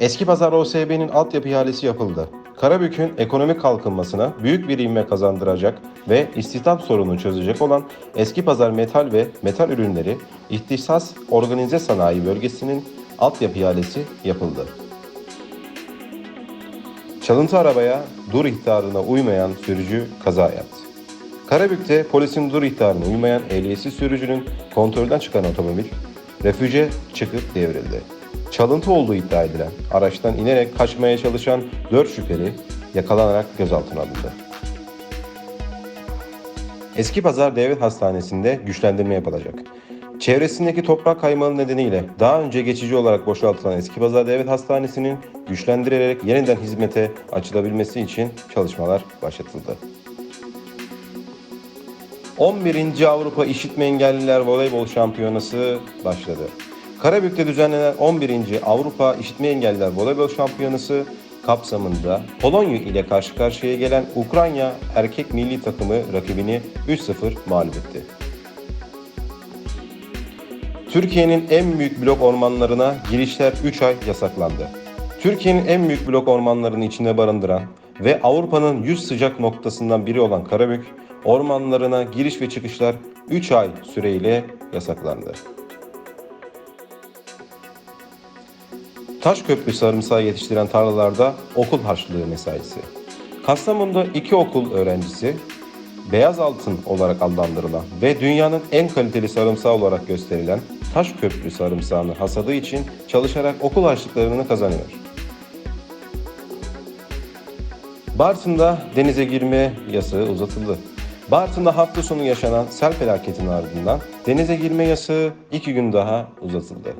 Eski Pazar OSB'nin altyapı ihalesi yapıldı. Karabük'ün ekonomik kalkınmasına büyük bir ivme kazandıracak ve istihdam sorununu çözecek olan Eski Pazar Metal ve Metal Ürünleri İhtisas Organize Sanayi Bölgesi'nin altyapı ihalesi yapıldı. Çalıntı arabaya dur ihtarına uymayan sürücü kaza yaptı. Karabük'te polisin dur ihtarına uymayan ehliyetsiz sürücünün kontrolden çıkan otomobil refüje çıkıp devrildi. Çalıntı olduğu iddia edilen araçtan inerek kaçmaya çalışan 4 şüpheli yakalanarak gözaltına alındı. Eski Pazar Devlet Hastanesi'nde güçlendirme yapılacak. Çevresindeki toprak kaymalı nedeniyle daha önce geçici olarak boşaltılan Eski Pazar Devlet Hastanesi'nin güçlendirilerek yeniden hizmete açılabilmesi için çalışmalar başlatıldı. 11. Avrupa İşitme Engelliler Voleybol Şampiyonası başladı. Karabük'te düzenlenen 11. Avrupa İşitme Engelliler Voleybol Şampiyonası kapsamında Polonya ile karşı karşıya gelen Ukrayna erkek milli takımı rakibini 3-0 mağlup etti. Türkiye'nin en büyük blok ormanlarına girişler 3 ay yasaklandı. Türkiye'nin en büyük blok ormanlarını içinde barındıran ve Avrupa'nın 100 sıcak noktasından biri olan Karabük, ormanlarına giriş ve çıkışlar 3 ay süreyle yasaklandı. Taşköprü sarımsağı yetiştiren tarlalarda okul harçlığı mesaisi. Kastamonu'da iki okul öğrencisi beyaz altın olarak adlandırılan ve dünyanın en kaliteli sarımsağı olarak gösterilen Taşköprü sarımsağını hasadı için çalışarak okul harçlıklarını kazanıyor. Bartın'da denize girme yasağı uzatıldı. Bartın'da hafta sonu yaşanan sel felaketinin ardından denize girme yasağı iki gün daha uzatıldı.